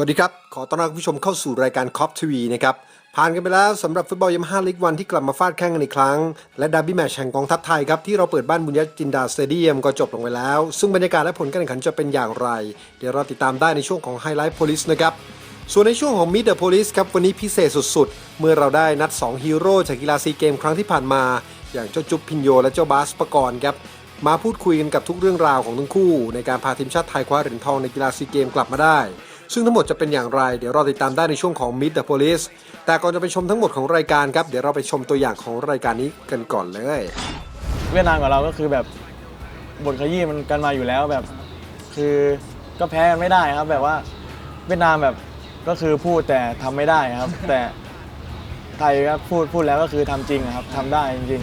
สวัสดีครับ ขอต้อนรับผู้ชมเข้าสู่รายการคอปทีวีนะครับ ผ่านกันไปแล้วสำหรับฟุตบอลยามาฮ่าลีกวันที่กลับมาฟาดแข่งกันอีกครั้ง และดาร์บี้แมช์แห่งกองทัพไทยครับ ที่เราเปิดบ้านบุญญจินดาสเตเดียมก็จบลงไปแล้ว ซึ่งบรรยากาศและผลการแข่งขันจะเป็นอย่างไร เดี๋ยวเราติดตามได้ในช่วงของไฮไลท์โพลิสนะครับส่วนในช่วงของ Meet the Police ครับวันนี้พิเศษสุดๆ เมื่อเราได้นัด 2 ฮีโร่จากกีฬาซีเกมครั้งที่ผ่านมา อย่างเจ้าจุ๊บพินโยและเจ้าบาสปกรณ์ครับมาพูดคุยกันกับทุกเรื่องราวของทั้งคู่ ในการพาทีมชาติไทยคว้าเหรียญทองในกีฬาซีเกมกลับมาได้ ซึ่งทั้งหมดจะเป็นอย่างไร เดี๋ยวเราติดตามได้ในช่วงของ Meet the Police แต่ก่อนจะไปชมทั้งหมดของรายการครับ เดี๋ยวเราไปชมตัวอย่างของรายการนี้กันก่อนเลย เวียดนามกับเราก็คือแบบบทขยี้มันกันมาอยู่แล้วแบบ คือก็แพ้กันไม่ได้ครับ แบบว่าเวียดนามแบบก็คือพูดแต่ทำไม่ได้ครับ แต่ไทยก็พูดพูดแล้วก็คือทำจริงอะครับทำได้จริง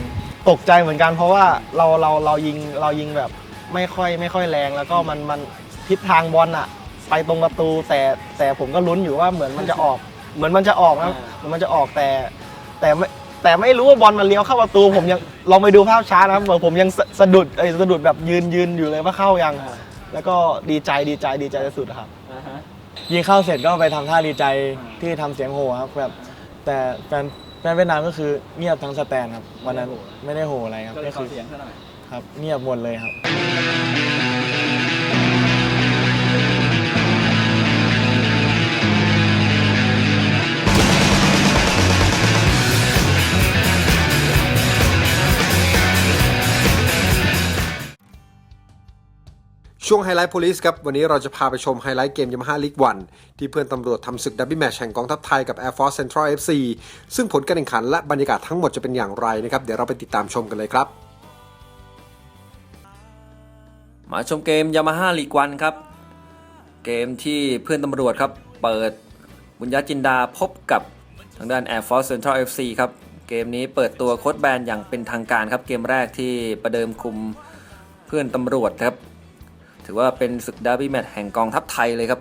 ตกใจเหมือนกันเพราะว่าเราเราเรายิงเรายิงแบบไม่ค่อยไม่ค่อยแรงแล้วก็มันมันทิศทางบอลอะ ไปตรงประตูแต่แต่ผมก็ลุ้นอยู่ว่าเหมือนมันจะออก เหมือนมันจะออกนะเหมือนมันจะออกแต่แต่ไม่แต่ไม่รู้ว่าบอลมันเลี้ยวเข้าประตู ผมยังลองไปดูภาพช้านะครับเหมือนผมยังสะสะดุดไอ้ยสะดุดแบบยืนยืนอยู่เลยว่าเข้ายัง แล้วก็ดีใจดีใจดีใจสุดๆครับๆยิงเข้าเสร็จก็ไปทำท่าดีใจที่ทำเสียงโห่ครับแบบแต่แฟนแฟนเวียดนามก็คือเงียบทั้งสแตนครับวันนั้นไม่ได้โห่อะไรครับก็เลยขอคือเสียงซะหน่อย ครับเงียบหมดเลยครับ ช่วงไฮไลท์โพลิสครับ วันนี้เราจะพาไปชมไฮไลท์เกมยามาฮ่าลีกวันที่เพื่อนตำรวจทำศึกดับบี้แมตช์แห่งกองทัพไทยกับ Air Force Central FC ซึ่งผลการแข่งขันและบรรยากาศทั้งหมดจะเป็นอย่างไรนะครับ เดี๋ยวเราไปติดตามชมกันเลยครับ มาชมเกมยามาฮ่าลีกวันครับ เกมที่เพื่อนตำรวจครับ เปิดบุญญาจินดาพบกับทางด้าน Air Force Central FC ครับ เกมนี้เปิดตัวโค้ดแบนอย่างเป็นทางการครับ เกมแรกที่ประเดิมคุมเพื่อนตำรวจครับ ถือว่าเป็นศึกดาร์บี้แมตช์แห่งกองทัพไทยเลยครับ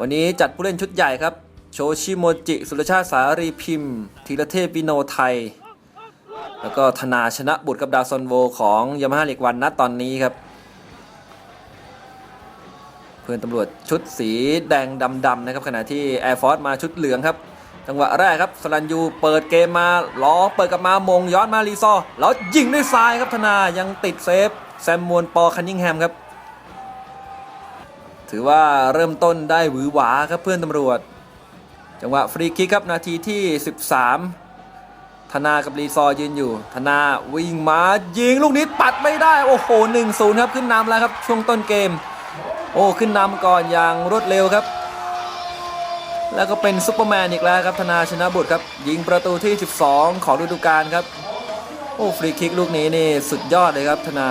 วันนี้จัดผู้เล่นชุดใหญ่ครับ โชชิโมจิ สุรชาติสารีพิมพ์ธีรเทพวิโนไทย แล้วก็ธนาชนะบุตรกับดาวซอนโวของยามาฮ่าลีกวันณตอนนี้ครับ เพื่อนตำรวจชุดสีแดงดำๆนะครับขณะที่ Air Force มาชุดเหลืองครับจังหวะแรกครับสลันยูเปิดเกมมาล้อเปิดกลับมามงย้อนมารีซอแล้วยิงด้วยซ้ายครับธนายังติดเซฟ แซมมวนปอคันนิงแฮมครับ ถือว่าเริ่มต้นได้หวือหวาครับเพื่อนตำรวจ จังหวะฟรีคิกครับนาทีที่ 13 ธนากับรีซอยืนอยู่ ธนาวิ่งมายิงลูกนี้ปัดไม่ได้ โอ้โห1-0ครับขึ้นนำแล้วครับช่วงต้นเกม โอ้ขึ้นนำก่อนอย่างรวดเร็วครับ แล้วก็เป็นซุปเปอร์แมนอีกแล้วครับธนาชนะบุตรครับยิงประตูที่ 12 ของฤดูกาลครับ โอ้ฟรีคิกลูกนี้นี่สุดยอดเลยครับธนา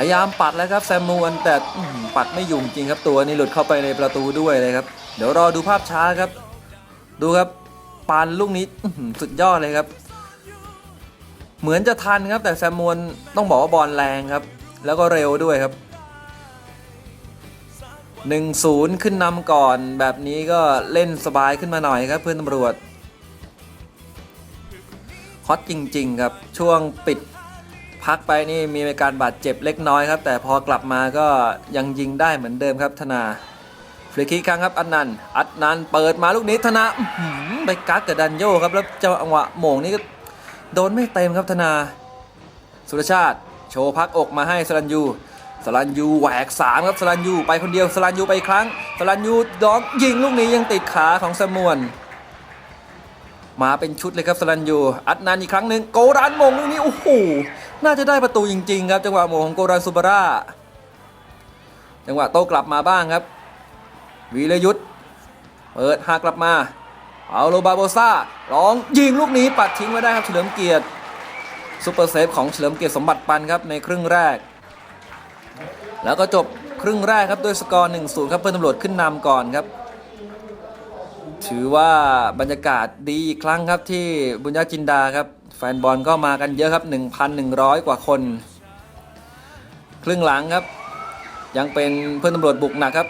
พยายามปัดแล้วครับแซมมูนแต่ปัดไม่อยู่จริงครับตัวนี่หลุดเข้าไปในประตูด้วยเลยครับ เดี๋ยวรอดูภาพช้าครับ ดูครับปานลูกนี้สุดยอดเลยครับ เหมือนจะทันครับ แต่แซมมวนต้องบอกว่าบอลแรงครับ แล้วก็เร็วด้วยครับ 1-0 ขึ้นนำก่อนแบบนี้ก็เล่นสบายขึ้นมาหน่อยครับเพื่อนตำรวจฮอตจริง ๆ ครับ ช่วงปิด พักไปนี่มีอาการบาดเจ็บเล็กน้อยครับ แต่พอกลับมาก็ยังยิงได้เหมือนเดิมครับธนาฟรีคิกครั้งครับอันนันอัดนันเปิดมาลูกนี้ธนาไปกักกับดันโยครับแล้วจังหวะโหม่งนี่ก็โดนไม่เต็มครับธนา สุรชาติ โชว์พักอกมาให้สลันยูสลันยูแหวกสามครับสลันยูไปคนเดียวสลันยูไปครั้งสลันยูดองยิงลูกนี้ยังติดขาของสมวน มาเป็นชุดเลยครับสลันยูอัดนันอีกครั้งหนึ่งโกรันมงลูกนี้โอ้โหน่าจะได้ประตูจริงๆครับจังหวะโมงของโกรันซูบาร่าจังหวะโตกลับมาบ้างครับวีรยุทธเปิดหากลับมาเอาโลบาโบซ่าลองยิงลูกนี้ปัดทิ้งไว้ได้ครับเฉลิมเกียรติซูเปอร์เซฟของเฉลิมเกียรติสมบัติปันครับในครึ่งแรก แล้วก็จบครึ่งแรกครับด้วยสกอร์1-0ครับเพื่อนตำรวจขึ้นนำก่อนครับ ถือว่าบรรยากาศดีอีกครั้งครับที่บุญญาจินดาครับ แฟนบอลก็มากันเยอะครับ 1,100 กว่าคน ครึ่งหลังครับ ยังเป็นเพื่อนตำรวจบุกหนักครับ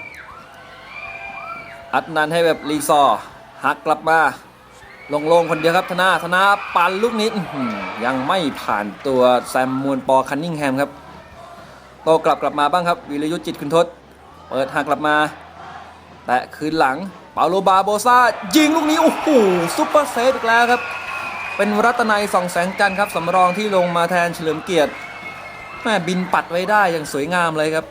อัดนันให้แบบรีซอหักกลับมาลงๆคนเดียวครับธนาธนาปันลูกนี้ยังไม่ผ่านตัวแซมมูนปอคันนิงแฮมครับ โตกลับกลับมาบ้างครับวิรยุทธจิตคุณทศ เปิดหักกลับมา แตะคืนหลังเปาโลบาโบซายิงลูกนี้ โอ้โหซุปเปอร์เซฟอีกแล้วครับ เป็นรัตนัยสองแสงจันทร์ครับสำรองที่ลงมาแทนเฉลิมเกียรติแม่บินปัดไว้ได้อย่างสวยงามเลยครับ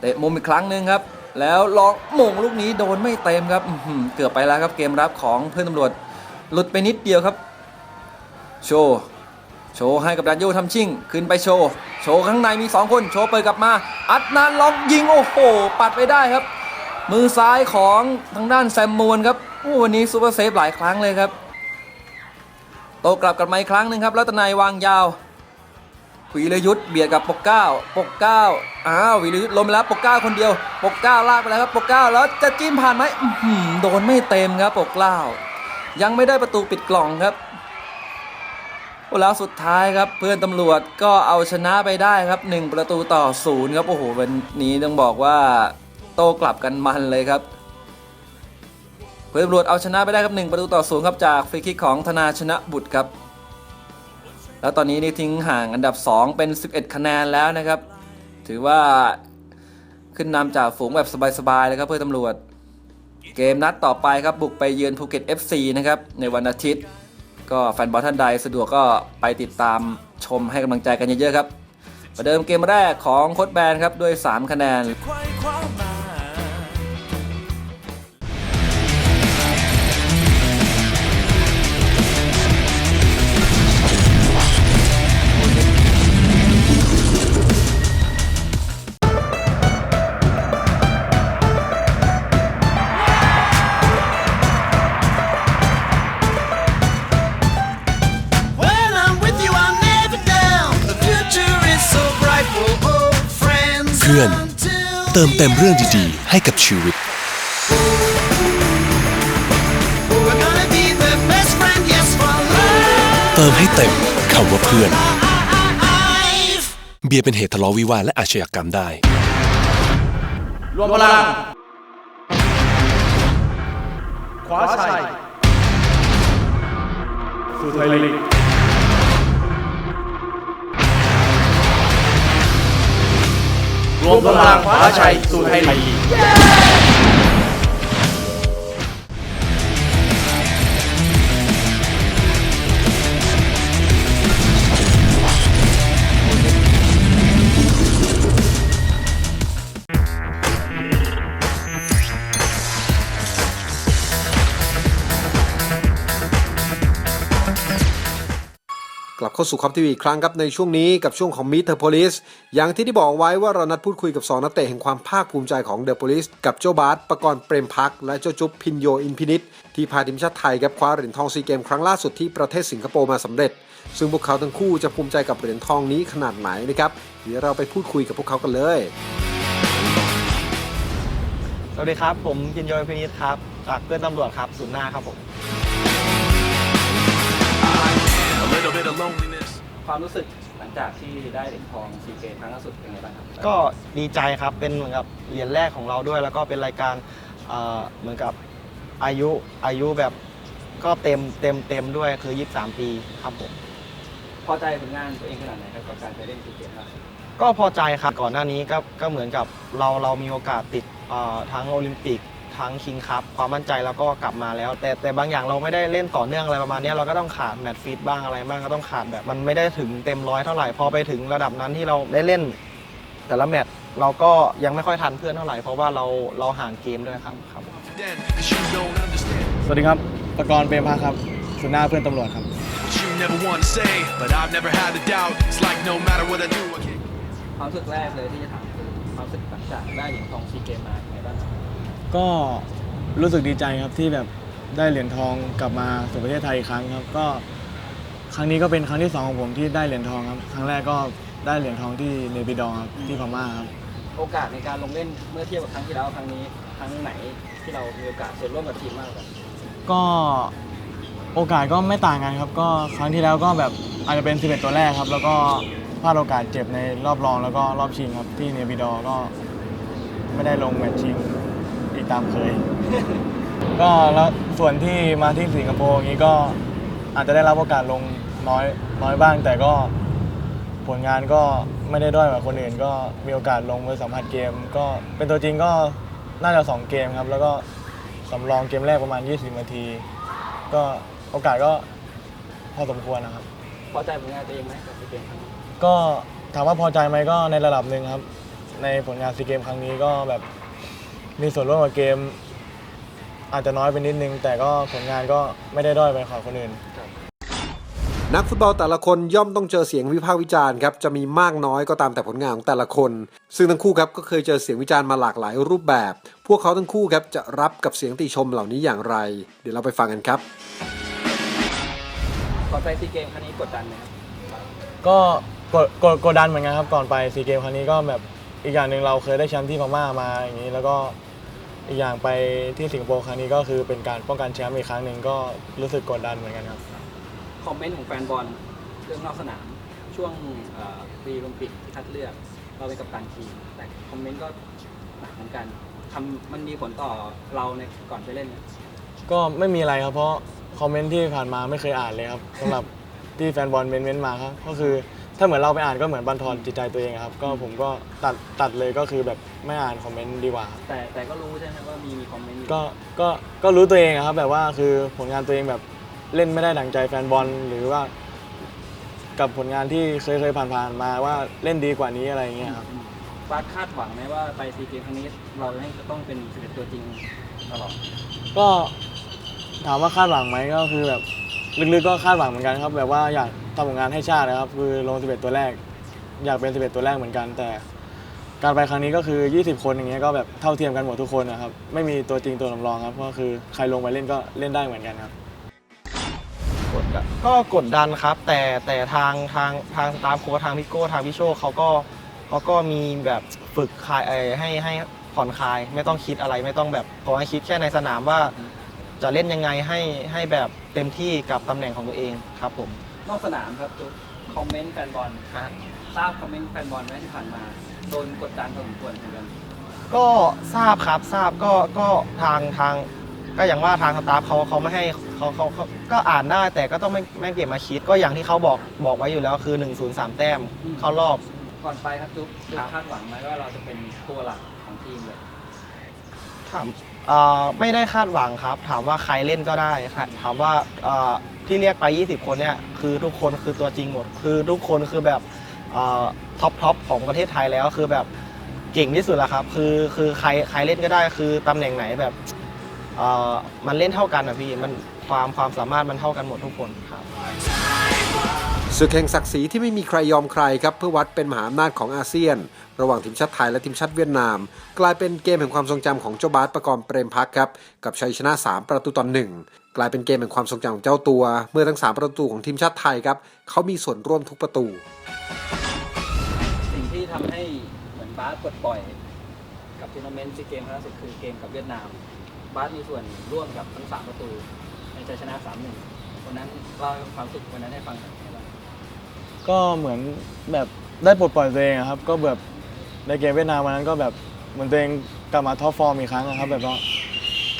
เตะมุมอีกครั้งหนึ่งครับ แล้วลองหม่งลูกนี้โดนไม่เต็มครับเกือบไปแล้วครับเกมรับของเพื่อนตำรวจหลุดไปนิดเดียวครับ โชว์โชว์ให้กับดันโยทำชิ่ง ขึ้นไปโชว์ โชว์ข้างในมี 2 คน โชว์เปิดกลับมา อัดนานลองยิงโอ้โห ปัดไปได้ครับ มือซ้ายของทางด้านแซมมูนครับโอ้วันนี้ซูเปอร์เซฟหลายครั้งเลยครับ โตกลับกลับมาอีกครั้งหนึ่งครับแล้วตนายวางยาววีรยุทธ์เบียดกับปกเก้าปกเก้าอ้าววีรยุทธ์ล้มไปแล้วปกเก้าคนเดียว ปกเก้าลากไปแล้วครับปกเก้าแล้วจะจิ้มผ่านไหมโดนไม่เต็มครับปกเก้ายังไม่ได้ประตูปิดกล่องครับโอ้แล้วสุดท้ายครับเพื่อนตำรวจก็เอาชนะไปได้ครับ 1 ประตูต่อศูนย์ครับโอ้โหวันนี้ต้องบอกว่า โต้กลับกันมันเลยครับเพื่อนตำรวจเอาชนะไปได้ครับ1ประตูต่อศูนย์ครับจากฟรีคิกของธนาชนะบุตรครับ แล้วตอนนี้นี่ทิ้งห่างอันดับ 2 เป็น 11 คะแนนแล้วนะครับ ถือว่าขึ้นนำจากฝูงแบบสบายๆเลยครับเพื่อนตำรวจ เกมนัดต่อไปครับบุกไปเยือนภูเก็ต FC นะครับในวันอาทิตย์ ก็แฟนบอลท่านใดสะดวกก็ไปติดตามชมให้กำลังใจกันเยอะๆครับประเดิมเกมแรกของโค้ดแบนครับด้วย 3 คะแนน พื่อน เติมเต็มเรื่องดีๆ ให้กับชีวิต friend, yes, เติมให้เต็มคำว่าเพื่อน เบียร์เป็นเหตุทะเลาะวิวาทและอาชญากรรมได้ รวมพลัง ขวาชัยสู่ไทยลีก รวมพลังขวาชัยสู่ไทยลีก เข้าสู่คอปทีวีอีกครั้งครับในช่วงนี้กับช่วงของ Meet the Police อย่างที่ได้บอกไว้ว่าเรานัดพูดคุยกับ 2 นักเตะแห่งความภาคภูมิใจของ The Police กับเจ้าบาสประกรณ์เปรมพัก และเจ้าจุ๊บพินโยอินพินิษที่พาทีมชาติไทยครับคว้าเหรียญทองซีเกมครั้งล่าสุดที่ประเทศสิงคโปร์มาสำเร็จ ซึ่งพวกเขาทั้งคู่จะภูมิใจกับเหรียญทองนี้ขนาดไหนนะครับเดี๋ยวเราไปพูดคุยกับพวกเขากันเลย สวัสดีครับ ผมพินโยพินิษครับจากเพื่อนตำรวจครับศูนย์หน้าครับผม a little bit of loneliness. ความรู้สึกหลังจากที่ได้เหรียญทองซีเกมครั้งล่าสุดเป็นไงบ้างครับก็ดีใจครับเป็นเหมือนกับเหรียญแรกของเราด้วย แล้วก็เป็นรายการเอ่อเหมือนกับอายุอายุแบบก็เต็มเต็มเต็มด้วยคือ 23 ปีครับผม พอใจผลงานตัวเองขนาดไหนครับกับการไปเล่นซีเกมล่าสุดก็พอใจครับก่อนหน้านี้ก็ก็เหมือนกับเราเรามีโอกาสติดเอ่อทั้งโอลิมปิก ทั้งคิงคัพความมั่นใจแล้วก็กลับมาแล้ว แต่แต่บางอย่างเราไม่ได้เล่นต่อเนื่องอะไรประมาณนี้เราก็ต้องขาดแมตช์ฟิตบ้างอะไรบ้างก็ต้องขาดแบบมันไม่ได้ถึงเต็มร้อยเท่าไหร่พอไปถึงระดับนั้นที่เราได้เล่น แต่ละแมตช์เราก็ยังไม่ค่อยทันเพื่อนเท่าไหร่เพราะว่าเราเราห่างเกมด้วยครับครับ Then, 'cause you don't understand สวัสดีครับประกรณ์เปรมพักครับศูนย์หน้าเพื่อนตำรวจครับ what you never want to say, but I've never had a doubt. It's like no matter what I do, I can't. ความรู้สึกแรกเลยที่จะถามคือความรู้สึกหลังจากได้เหรียญทองซีเกมมา ก็รู้สึกดีใจครับที่แบบได้เหรียญทองกลับมาสู่ประเทศไทยอีกครั้งครับ ก็ ครั้งนี้ก็เป็นครั้งที่สองของผมที่ได้เหรียญทองครับ ครั้งแรกก็ได้เหรียญทองที่เนปิดอร์ครับที่พม่าครับ โอกาสในการลงเล่นเมื่อเทียบกับครั้งที่แล้วครั้งนี้ครั้งไหนที่เรามีโอกาสส่วนร่วมกับทีมมากกว่ากันก็โอกาสก็ไม่ต่างกันครับ ก็ครั้งที่แล้วก็แบบอาจจะเป็น 11 ตัวแรกครับ แล้วก็พลาดโอกาสเจ็บในรอบรองแล้วก็รอบชิงครับที่เนปิดอร์ก็ไม่ได้ลงแมตช์ชิงอีก ตามเคย ก็แล้วส่วนที่มาที่สิงคโปร์อย่างนี้ก็อาจจะได้รับโอกาสลงน้อยน้อยบ้าง แต่ก็ผลงานก็ไม่ได้ด้อยกว่าคนอื่น ก็มีโอกาสลงไปสัมผัสเกม ก็เป็นตัวจริงก็น่าจะ 2 เกมครับ แล้วก็สำรองเกมแรกประมาณ 20 นาที ก็โอกาสก็พอสมควรนะครับ พอใจผลงานตัวเองไหมกับซีเกมครั้งนี้ก็ถามว่าพอใจไหมก็ในระดับหนึ่งครับ ในผลงานซีเกมครั้งนี้ก็แบบ มีส่วนร่วมกับเกม อาจจะน้อยไปนิดนึง แต่ก็ผลงานก็ไม่ได้ด้อยไปกว่าคนอื่น นักฟุตบอลแต่ละคนย่อมต้องเจอเสียงวิพากษ์วิจารณ์ครับจะมีมากน้อยก็ตามแต่ผลงานของแต่ละคน ซึ่งทั้งคู่ครับก็เคยเจอเสียงวิจารณ์มาหลากหลายรูปแบบ พวกเขาทั้งคู่ครับจะรับกับเสียงติชมเหล่านี้อย่างไร เดี๋ยวเราไปฟังกันครับพอใจซีเกมครั้งนี้กดดันไหมครับก็กดกดกดดันเหมือนกันครับก่อนไปซีเกมครั้งนี้ก็แบบอีกอย่างหนึ่งเราเคยได้แชมป์ที่พม่ามาอย่างนี้ แล้วก็ อีกอย่างไปที่สิงคโปร์ครั้งนี้ก็คือเป็นการป้องกันแชมป์อีกครั้งหนึ่งก็รู้สึกกดดันเหมือนกันครับคอมเมนต์ของแฟนบอลเรื่องนอกสนาม ช่วงปีโอลิมปิกที่คัดเลือกเราเป็นกัปตันทีมแต่คอมเมนต์ก็หนักเหมือนกันทำมันมีผลต่อเราในก่อนไปเล่น ก็ไม่มีอะไรครับเพราะคอมเมนต์ที่ผ่านมาไม่เคยอ่านเลยครับสำหรับที่แฟนบอลเมนเมนต์มาครับก็คือ ถ้าเหมือนเราไปอ่านก็เหมือนบันทอนจิตใจตัวเองครับ ก็ผมก็ตัดตัดเลยก็คือแบบไม่อ่านคอมเมนต์ดีกว่าครับแต่แต่ก็รู้ใช่ไหมว่ามีมีคอมเมนต์อยู่ก็ก็ก็รู้ตัวเองอะครับ แบบว่าคือผลงานตัวเองแบบเล่นไม่ได้ดังใจแฟนบอลหรือว่า กับผลงานที่เคยเคยผ่านๆมาว่าเล่นดีกว่านี้อะไรอย่างเงี้ยครับ บาสคาดหวังไหมว่าไปซีเกมครั้งนี้เราให้ต้องเป็นสิบตัวจริงตลอดก็ถามว่าคาดหวังไหมก็คือแบบ ลึกๆก็คาดหวังเหมือนกันครับ แบบว่าอยากทำผลงานให้ชาตินะครับ คือลง 11 ตัวแรก อยากเป็น 11 ตัวแรกเหมือนกัน แต่ การไปครั้งนี้ก็คือ 20 คนอย่างเงี้ยก็แบบเท่าเทียมกันหมดทุกคนนะครับ ไม่มีตัวจริงตัวสำรองครับ ก็คือใครลงไปเล่นก็เล่นได้เหมือนกันครับ กดดันก็กดดันครับ แต่แต่ทางทางทางสตาฟโค้ชทางพี่โก้ทางพี่โชคเขาก็เขาก็มีแบบฝึกคลายเอ่อให้ให้ผ่อนคลาย ไม่ต้องคิดอะไรไม่ต้องแบบขอให้คิดแค่ในสนามว่า จะเล่นยังไงให้ให้แบบเต็มที่กับตำแหน่งของตัวเองครับผมนอกสนามครับจุ๊บคอมเมนต์แฟนบอลอะทราบคอมเมนต์แฟนบอลไหมที่ผ่านมาโดนกดดันพอสมควรเหมือนกันก็ทราบครับทราบก็ก็ทางทาง ก็อย่างว่าทางสตาฟเขาเขาไม่ให้เขาเขาเขาก็อ่านได้แต่ก็ต้องไม่ไม่เก็บมาคิดก็อย่างที่เขาบอกบอกไว้อยู่แล้วคือ 1 0 3 แต้มอืมเข้ารอบ ก่อนไปครับจุ๊บจุ๊บครับคาดหวังไหมว่าเราจะเป็นตัวหลักของทีมเลย ถามเอ่อไม่ได้คาดหวังครับ ถามว่าใครเล่นก็ได้ครับถามว่าเอ่อที่เรียกไป 20 คนเนี่ยคือทุกคนคือตัวจริงหมด คือทุกคนคือแบบท็อปท็อปของประเทศไทยแล้วคือแบบเก่งที่สุดแล้วครับ คือคือใครใครเล่นก็ได้คือตำแหน่งไหนแบบเอ่อมันเล่นเท่ากันอะพี่มันความความสามารถมันเท่ากันหมดทุกคนครับ ศึกแห่งศักดิ์ศรีที่ไม่มีใครยอมใครครับเพื่อวัดเป็นมหาอำนาจของอาเซียน ระหว่างทีมชาติไทยและทีมชาติเวียดนาม กลายเป็นเกมแห่งความทรงจำของเจ้าบาสประกรณ์เปรมพักครับกับชัยชนะ 3 ประตูต่อหนึ่งกลายเป็นเกมแห่งความทรงจำของเจ้าตัว เมื่อทั้ง 3 ประตูของทีมชาติไทยครับเขามีส่วนร่วมทุกประตู สิ่งที่ทำให้เหมือนบาสปลดปล่อย กับทัวร์นาเมนต์ซีเกมครั้งล่าสุดคือเกมกับเวียดนาม บาสมีส่วนร่วมกับทั้งสามประตูในชัยชนะสามหนึ่งวันนั้นเล่าความสึกวันนั้นให้ฟังหน่อยครับ ก็เหมือนแบบได้ปลดปล่อยตัวเองอะครับ ก็แบบในเกมเวียดนามวันนั้นก็แบบเหมือนตัวเองกลับมาท็อปฟอร์มอีกครั้งนะครับ แบบว่า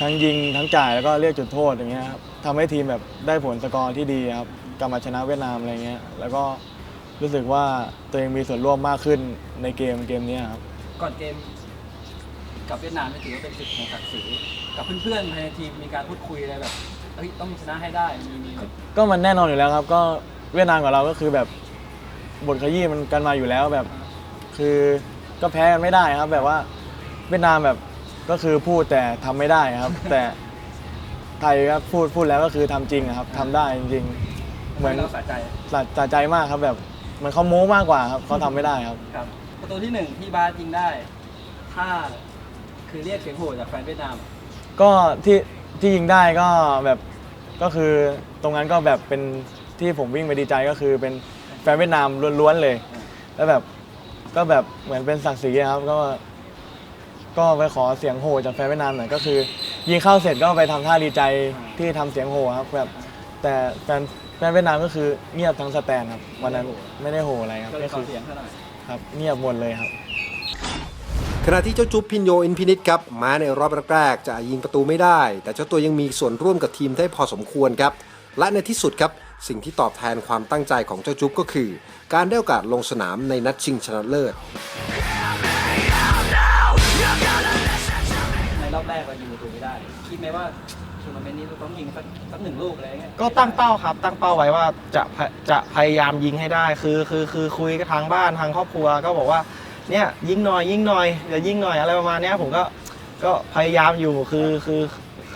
ทั้งยิงทั้งจ่ายแล้วก็เรียกจุดโทษอย่างเงี้ยครับทำให้ทีมแบบได้ผลสกอร์ที่ดีครับกลับมาชนะเวียดนามอะไรเงี้ยแล้วก็รู้สึกว่าตัวเองมีส่วนร่วมมากขึ้นในเกมเกมเนี้ยครับ ก่อนเกมกับเวียดนามนี่ถือว่าเป็นศึกแห่งศักดิ์ศรีกับเพื่อนๆภายในทีมมีการพูดคุยอะไรแบบเฮ้ยต้องชนะให้ได้มีมีแบบก็มันแน่นอนอยู่แล้วครับ ก็เวียดนามกับเราก็คือแบบ บทขยี้มันกันมาอยู่แล้วแบบ คือก็แพ้กันไม่ได้ครับ แบบว่าเวียดนามแบบก็คือพูดแต่ทำไม่ได้ครับ แต่ไทยครับพูดพูดแล้วก็คือทำจริงอะครับทำได้จริงๆเหมือนเราสะใจสะสะใจมากครับแบบเหมือนเขาโม้มากกว่าครับเขาทำไม่ได้ครับ ครับ ประตูที่หนึ่งที่บาสยิงได้ ถ้าคือเรียกเสียงโห่จากแฟนเวียดนาม ก็ที่ที่ยิงได้ก็แบบก็คือตรงนั้นก็แบบเป็นที่ผมวิ่งไปดีใจก็คือเป็น แฟนเวียดนามล้วนๆเลย แล้วแบบก็แบบเหมือนเป็นศักดิ์ศรีอะครับก็ ก็ไปขอเสียงโห่จากแฟนเวียดนามหน่อยก็คือ ยิงเข้าเสร็จก็ไปทำท่าดีใจที่ทำเสียงโห่ครับแบบแต่แฟนแฟนเวียดนามก็คือเงียบทั้งสแตนครับวันนั้นไม่ได้โห่อะไรครับก็เลยก็ขอคือเสียงเท่าหน่อย ครับเงียบหมดเลยครับ ขณะที่เจ้าจุ๊บพินโยอินพินิตครับมาในรอบแรกๆจะยิงประตูไม่ได้ แต่เจ้าตัวยังมีส่วนร่วมกับทีมได้พอสมควรครับ และในที่สุดครับ สิ่งที่ตอบแทนความตั้งใจของเจ้าจุ๊บก็คือ การได้โอกาสลงสนามในนัดชิงชนะเลิศ ในรอบแรกเรายิงประตูไม่ได้ คิดไหมว่าทัวร์นาเมนต์นี้เราต้องยิงสักสักหนึ่งลูกอะไรเงี้ยก็ตั้งเป้าครับ ตั้งเป้าไว้ว่าจะพะจะพยายามยิงให้ได้คือคือคือคุยกับทางบ้านทางครอบครัวก็บอกว่าเนี่ยยิงหน่อยยิงหน่อยเดี๋ยวยิงหน่อยอะไรประมาณเนี้ยผมก็ก็พยายามอยู่คือคือ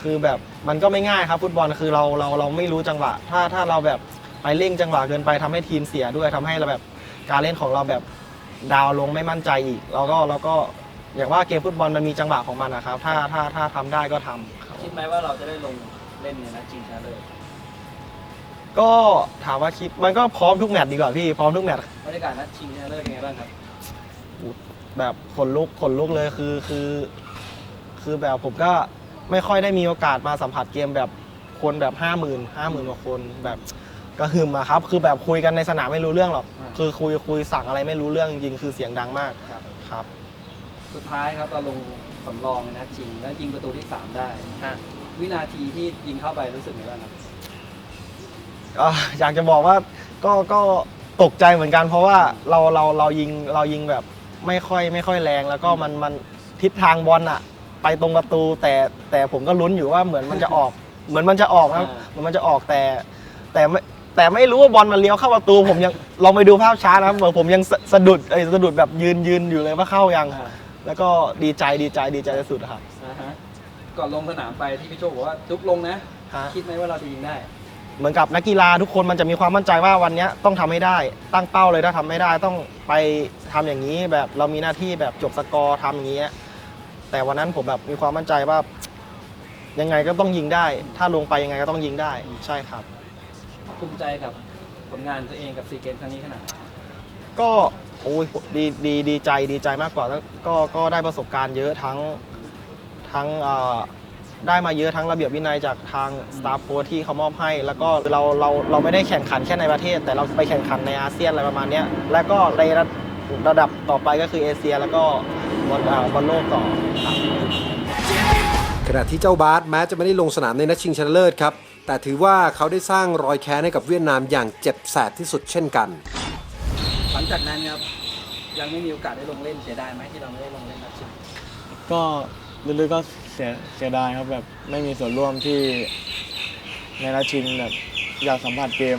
คือแบบมันก็ไม่ง่ายครับฟุตบอลคือเราเราเราไม่รู้จังหวะ ถ้าถ้าเราแบบไปเร่งจังหวะเกินไปทำให้ทีมเสียด้วยทำให้เราแบบการเล่นของเราแบบดาวน์ลงไม่มั่นใจอีกเราก็เราก็อย่างว่าเกมฟุตบอลมันมีจังหวะของมันนะครับ ถ้าถ้าถ้าทำได้ก็ทำครับคิดไหมว่าเราจะได้ลงเล่นในนัดชิงชนะเลิศก็ถามว่าคิดมันก็พร้อมทุกแมตช์ดีกว่าพี่พร้อมทุกแมตช์บรรยากาศนัดชิงชนะเลิศเป็นไงบ้างครับแบบขนลุกขนลุกเลยคือคือ คือแบบผมก็ ไม่ค่อยได้มีโอกาสมาสัมผัสเกมแบบคนแบบห้าหมื่นห้าหมื่นกว่าคนแบบกระหึ่มอะครับ คือแบบคุยกันในสนามไม่รู้เรื่องหรอก อ่า คือคุยคุยสั่งอะไรไม่รู้เรื่องจริงๆคือเสียงดังมากครับ ครับ สุดท้ายครับเราลงสำรองในนัดชิง แล้วยิงประตูที่สามได้ วินาทีที่ยิงเข้าไปรู้สึกไงบ้างครับก็อยากจะบอกว่าก็ก็ตกใจเหมือนกัน เพราะว่าเราเราเรายิงเรายิงแบบไม่ค่อยไม่ค่อยแรงแล้วก็มันมันทิศทางบอลอะ ไปตรงประตู แต่แต่ผมก็ลุ้นอยู่ว่าเหมือนมันจะออก เหมือนมันจะออกนะครับอ่าเหมือนมันจะออกแต่ แต่ไม่แต่ไม่รู้ว่าบอลมันเลี้ยวเข้าประตูผมยังลองไปดูภาพช้านะครับเหมือนผมยังสะสะดุดไอ้ยสะดุดแบบยืนยืนอยู่เลยว่าเข้ายังอ่าแล้วก็ดีใจดีใจดีใจสุดๆครับ อ่าฮะก่อนลงสนามไปที่พี่โจบอกว่าทุกลงนะ ฮะ คิดไหมว่าเราจะยิงได้ เหมือนกับนักกีฬาทุกคนมันจะมีความมั่นใจว่าวันเนี้ยต้องทำให้ได้ ตั้งเป้าเลยถ้าทำไม่ได้ต้องไปทำอย่างนี้แบบเรามีหน้าที่แบบจบสกอร์ทำอย่างนี้ย แต่วันนั้นผมแบบมีความมั่นใจว่า ยังไงก็ต้องยิงได้ ถ้าลงไปยังไงก็ต้องยิงได้ ใช่ครับ ภูมิใจกับผลงานตัวเองกับซีเกมครั้งนี้ขนาดไหนก็โอ้ยดีดีดีใจดีใจมากกว่าแล้วก็ก็ได้ประสบการณ์เยอะทั้งทั้งเอ่อได้มาเยอะทั้งระเบียบวินัยจากทางสตาฟโค้ชที่เขามอบให้ แล้วก็เราเราเราไม่ได้แข่งขันแค่ในประเทศ แต่เราไปแข่งขันในอาเซียนอะไรประมาณเนี้ยแล้วก็ในระ ระดับต่อไปก็คือเอเชีย แล้วก็บอลอ่าบอลโลกต่อครับขณะที่เจ้าบาสแม้จะไม่ได้ลงสนามในนัดชิงชนะเลิศครับ แต่ถือว่าเขาได้สร้างรอยแค้นให้กับเวียดนามอย่างเจ็บแสบที่สุดเช่นกัน หลังจากนั้นครับยังไม่มีโอกาสได้ลงเล่นเสียดายไหมที่เราไม่ได้ลงเล่นนัดชิงก็ลึกๆก็เสียเสียดายครับแบบไม่มีส่วนร่วมที่ในนัดชิงแบบอยากสัมผัสเกม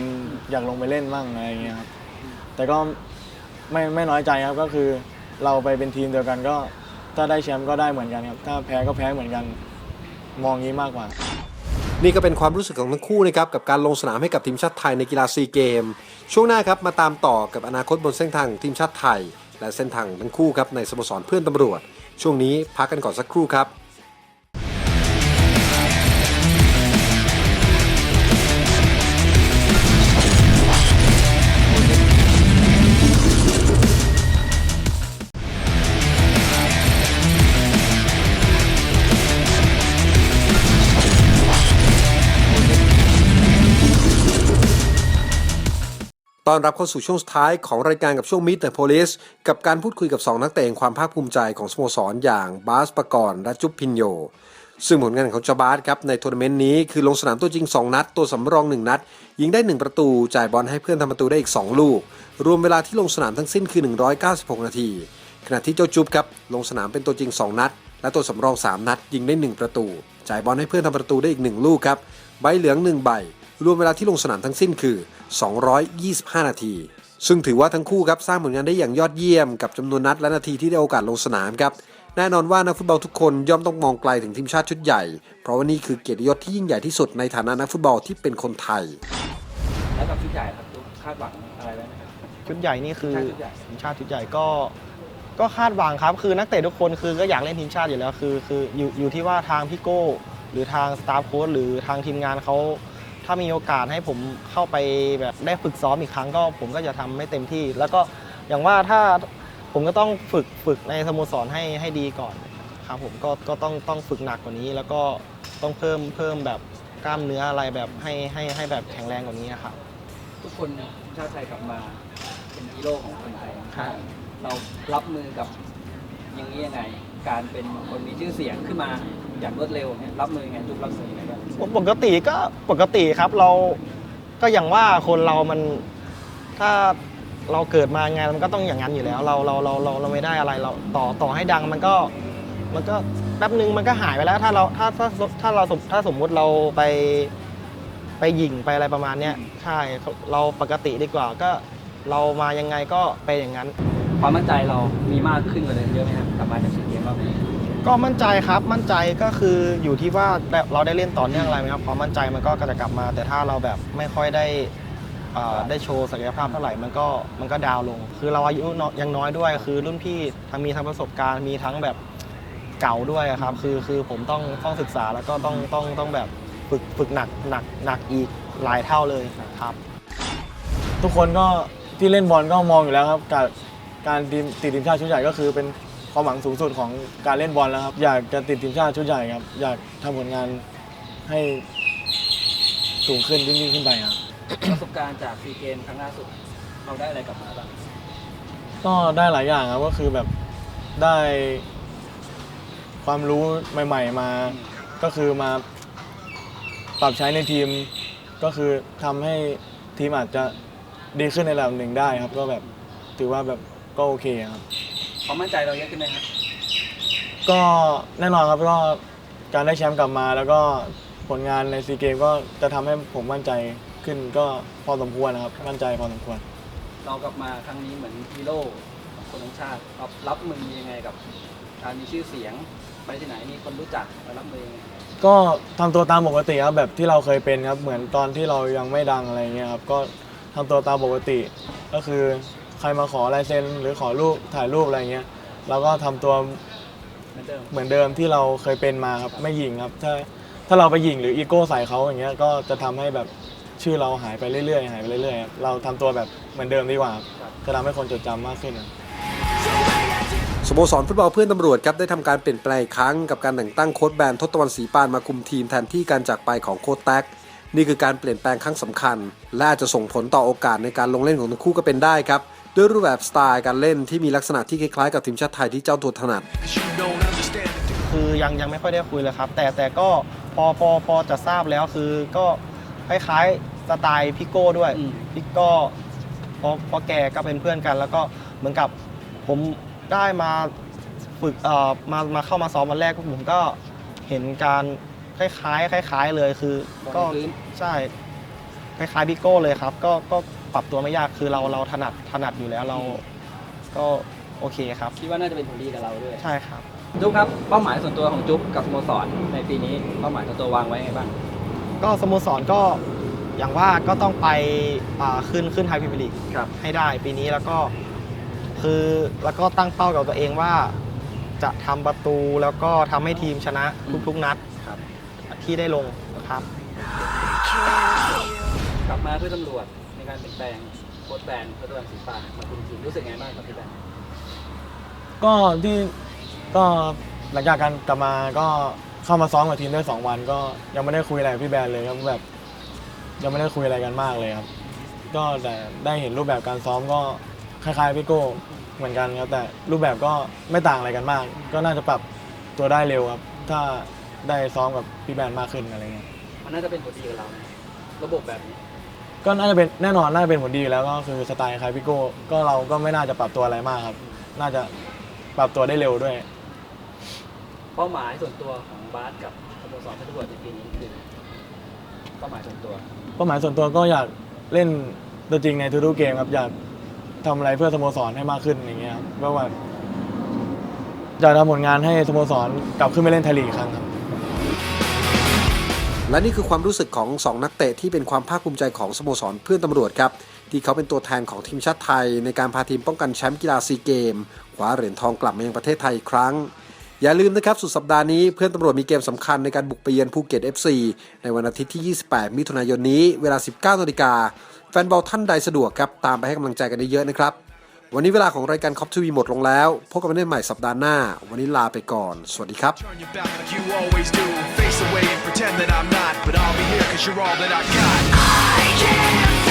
อยากลงไปเล่นบ้างอะไรอย่างเงี้ยครับแต่ก็ ไม่ไม่น้อยใจครับก็คือเราไปเป็นทีมเดียวกันก็ ถ้าได้แชมป์ก็ได้เหมือนกันครับ ถ้าแพ้ก็แพ้เหมือนกันมองงี้มากกว่า นี่ก็เป็นความรู้สึกของทั้งคู่นะครับกับการลงสนามให้กับทีมชาติไทยในกีฬาซีเกม ช่วงหน้าครับมาตามต่อกับอนาคตบนเส้นทางทีมชาติไทย และเส้นทางทั้งคู่ครับในสโมสรเพื่อนตำรวจ ช่วงนี้พักกันก่อนสักครู่ครับ อนรับเข้าสู่ช่วงสุดท้ายของรายการกับช่วง Meet the Police กับการพูดคุยกับ 2 นักเตะแห่งความภาคภูมิใจของสโมสรอย่างบาสปกรณ์และจุ๊บพินโย ซึ่งผลงานของเจ้าบาสครับในทัวร์นาเมนต์นี้คือลงสนามตัวจริง 2 นัด ตัวสำรอง 1 นัด ยิงได้ 1 ประตู จ่ายบอลให้เพื่อนทำประตูได้อีก 2 ลูก รวมเวลาที่ลงสนามทั้งสิ้นคือ 196 นาที ขณะที่เจ้าจุ๊บครับลงสนามเป็นตัวจริง 2 นัด และตัวสำรอง 3 นัด ยิงได้ 1 ประตู จ่ายบอลให้เพื่อนทำประตูได้อีก 1 ลูกครับใบเหลือง 1 ใบ รวมเวลาที่ลงสนามทั้งสิ้นคือ 225 นาที ซึ่งถือว่าทั้งคู่ครับสร้างผลงานได้อย่างยอดเยี่ยมกับจำนวนนัดและนาทีที่ได้โอกาสลงสนามครับแน่นอนว่านักฟุตบอลทุกคนย่อมต้องมองไกลถึงทีมชาติชุดใหญ่ เพราะว่านี่คือเกียรติยศที่ยิ่งใหญ่ที่สุดในฐานะนักฟุตบอลที่เป็นคนไทย แล้วกับชุดใหญ่ครับทุกคาดหวังอะไรไว้ไหมครับ ชุดใหญ่นี่คือทีมชาติชุดใหญ่ทีมชาติชุดใหญ่ก็ ก็คาดหวังครับ คือนักเตะทุกคนคือก็อยากเล่นทีมชาติอยู่แล้วคือคืออยู่อยู่ที่ว่าทางพี่โก้ หรือทางสตาฟโค้ชหรือทางทีมงานเขา ถ้ามีโอกาสให้ผมเข้าไปแบบได้ฝึกซ้อมอีกครั้งก็ผมก็จะทำให้เต็มที่ แล้วก็อย่างว่าถ้าผมก็ต้องฝึกฝึกในสโมสรให้ให้ดีก่อนครับผมก็ก็ต้องต้องฝึกหนักกว่านี้ แล้วก็ต้องเพิ่มเพิ่มแบบกล้ามเนื้ออะไรแบบให้ให้ให้แบบแข็งแรงกว่านี้ครับทุกคนชาติไทยกลับมาเป็นฮีโร่ของคนไทยเรารับมือกับอย่างนี้ยังไง การเป็นคนมีชื่อเสียงขึ้นมาอย่างรวดเร็วนี่รับมือยังไงทุกรับมือยังไง ปกติก็ปกติครับเราก็อย่างว่าคนเรามันถ้าเราเกิดมาไงมันก็ต้องอย่างนั้นอยู่แล้ว เราเราเราเราเราไม่ได้อะไรเราต่อต่อให้ดังมันก็มันก็แป๊บนึงมันก็หายไปแล้วถ้าเราถ้าถ้าถ้าเราสมถ้าสมมุติเราไปไปหยิ่งไปอะไรประมาณเนี้ยใช่เราปกติดีกว่าก็เรามายังไงก็ไปอย่างนั้น ความมั่นใจเรามีมากขึ้นกว่าเดิมเยอะไหมครับกลับมาจาก ก็มั่นใจครับมั่นใจก็คืออยู่ที่ว่าเราได้เล่นต่อเนื่องอะไรไหมครับความมั่นใจมันก็จะกลับมา แต่ถ้าเราแบบไม่ค่อยได้ได้โชว์ศักยภาพเท่าไหร่มันก็มันก็ดาวลง คือเราอายุยังน้อยด้วย คือรุ่นพี่ทั้งมีทั้งประสบการณ์มีทั้งแบบเก่าด้วยครับคือคือผมต้องต้องศึกษาแล้วก็ต้องต้องต้องแบบฝึกฝึกหนักหนักหนักอีกหลายเท่าเลยครับ ทุกคนก็ที่เล่นบอลก็มองอยู่แล้วครับ การการทีมติดทีมชาติชุดใหญ่ก็คือเป็น ความหวังสูงสุดของการเล่นบอลแล้วครับ อยากจะติดทีมชาติชุดใหญ่ครับ อยากทำผลงานให้สูงขึ้นยิ่งๆขึ้นไปครับ ประสบการณ์จากซีเกมครั้งล่าสุดเราได้อะไรกลับมาบ้างก็ได้หลายอย่างครับก็คือแบบได้ความรู้ใหม่ ๆ มา ก็คือมาปรับใช้ในทีม ก็คือทำให้ทีมอาจจะดีขึ้นในระดับหนึ่งได้ครับ ก็แบบถือว่าแบบก็โอเคครับ ความมั่นใจเราเยอะขึ้นไหมครับก็แน่นอนครับก็การได้แชมป์กลับมา แล้วก็ผลงานในซีเกมก็จะทำให้ผมมั่นใจขึ้นก็พอสมควรนะครับ มั่นใจพอสมควร เรากลับมาครั้งนี้เหมือนฮีโร่ของคนทั้งชาติรับรับมือยังไงกับการมีชื่อเสียงไปที่ไหนมีคนรู้จักเรารับมือยังไงก็ทำตัวตามปกติครับแบบที่เราเคยเป็นครับเหมือนตอนที่เรายังไม่ดังอะไรเงี้ยครับก็ทำตัวตามปกติ ก็คือใค รมาขอลายเซ็นหรือขอรูปถ่ายรูปอะไรเงี้ยเราก็ทำตัวเหมือนเดิมเหมือนเดิมที่เราเคยเป็นมาครับไม่หยิ่งครับ ถ้าถ้าเราไปหยิ่งหรืออีโก้ใส่เขาอย่างเงี้ยก็จะทำให้แบบชื่อเราหายไปเรื่อยๆหายไปเรื่อยๆครับเราทำตัวแบบเหมือนเดิมดีกว่าครับจะทำให้คนจดจำมากขึ้นครับ สโมสรฟุตบอลเพื่อนตำรวจครับได้ทำการเปลี่ยนแปลงอีกครั้งกับการแต่งตั้งโค้ชแบนทศตวรรณศรีปานมาคุมทีมแทนที่การจากไปของโค้ชแท็ก นี่คือการเปลี่ยนแปลงครั้งสำคัญ และอาจจะส่งผลต่อโอกาสในการลงเล่นของทั้งคู่ก็เป็นได้ครับ ด้วยรูปแบบสไตล์การเล่นที่มีลักษณะที่คล้ายๆกับทีมชาติไทยที่เจ้าตัวถนัด คือยังยังไม่ค่อยได้คุยเลยครับ แต่แต่ก็พอพอพอจะทราบแล้วคือก็คล้ายๆสไตล์พี่โก้ด้วยอืมพี่โก้เพราะเพราะแกก็เป็นเพื่อนกัน แล้วก็เหมือนกับผมได้มาฝึกเอ่อมามาเข้ามาซ้อมวันแรกผมก็เห็นการคล้ายๆคล้าย ๆเลยคือ ก็บอลพื้นใช่คล้ายๆพี่โก้เลยครับ ก็ก็ ปรับตัวไม่ยากคือเราเราถนัดถนัดอยู่แล้วเราก็โอเคครับ คิดว่าน่าจะเป็นผลดีกับเราด้วยใช่ครับ จุ๊บครับเป้าหมายส่วนตัวของจุ๊บกับสโมสรในปีนี้เป้าหมายส่วนตัววางไว้ไงบ้างก็สโมสรก็อย่างว่าก็ต้องไปอ่าขึ้นขึ้นไทยพรีเมียร์ลีกครับให้ได้ปีนี้แล้วก็คือแล้วก็ตั้งเป้ากับตัวเองว่า จะทำประตูแล้วก็ทำให้ทีมชนะทุกๆนัดครับที่ได้ลงนะครับ กลับมาเพื่อตำรวจใน การเปลี่ยนแปลงโค้ชแบนโค้ชแบนสีฟ้ามาคุมทีมรู้สึกไงบ้างกับพี่แบนก็ที่ก็หลังจากการกลับมาก็เข้ามาซ้อมกับทีมได้สองวันก็ยังไม่ได้คุยอะไรกับพี่แบนเลยครับแบบ ยังไม่ได้คุยอะไรกันมากเลยครับ ก็แต่ได้เห็นรูปแบบการซ้อมก็คล้ายๆพี่โก้เหมือนกันครับแต่รูปแบบก็ไม่ต่างอะไรกันมาก ก็น่าจะปรับตัวได้เร็วครับ ถ้าได้ซ้อมกับพี่แบนมากขึ้นอะไรเงี้ยมันน่าจะเป็นผลดีกับเรานะระบบแบบนี้ ก็น่าจะเป็นแน่นอนน่าจะเป็นผลดีอยู่แล้วก็คือสไตล์คล้ายพี่โก้ก็เราก็ไม่น่าจะปรับตัวอะไรมากครับ น่าจะปรับตัวได้เร็วด้วย เป้าหมายส่วนตัวของบาสกับสโมสรเพชรบุรีในปีนี้คือเป้าหมายส่วนตัว เป้าหมายส่วนตัวก็อยากเล่นตัวจริงในทุกๆเกมครับอยากทำอะไรเพื่อสโมสรให้มากขึ้นอย่างเงี้ยครับก็ว่าอยากทำผลงานให้สโมสรกลับขึ้นไปเล่นไทยลีกอีกครั้งครับ และนี่คือความรู้สึกของ 2 นักเตะที่เป็นความภาคภูมิใจของสโมสรเพื่อนตำรวจครับ ที่เขาเป็นตัวแทนของทีมชาติไทย ในการพาทีมป้องกันแชมป์กีฬาซีเกมคว้าเหรียญทองกลับมายังประเทศไทยอีกครั้ง อย่าลืมนะครับสุดสัปดาห์นี้เพื่อนตำรวจมีเกมสำคัญในการบุกไปเยือนภูเก็ต FC ในวันอาทิตย์ที่ 28 มิถุนายนนี้ เวลา 19นาฬิกาแฟนบอลท่านใดสะดวกครับตามไปให้กำลังใจกันเยอะๆนะครับ วันนี้เวลาของรายการคอปทีวีหมดลงแล้ว พบกันได้ใหม่สัปดาห์หน้า วันนี้ลาไปก่อน สวัสดีครับ Turn your back like you always do. Face away and pretend that I'm not. But I'll be here cause you're all that I got. I can't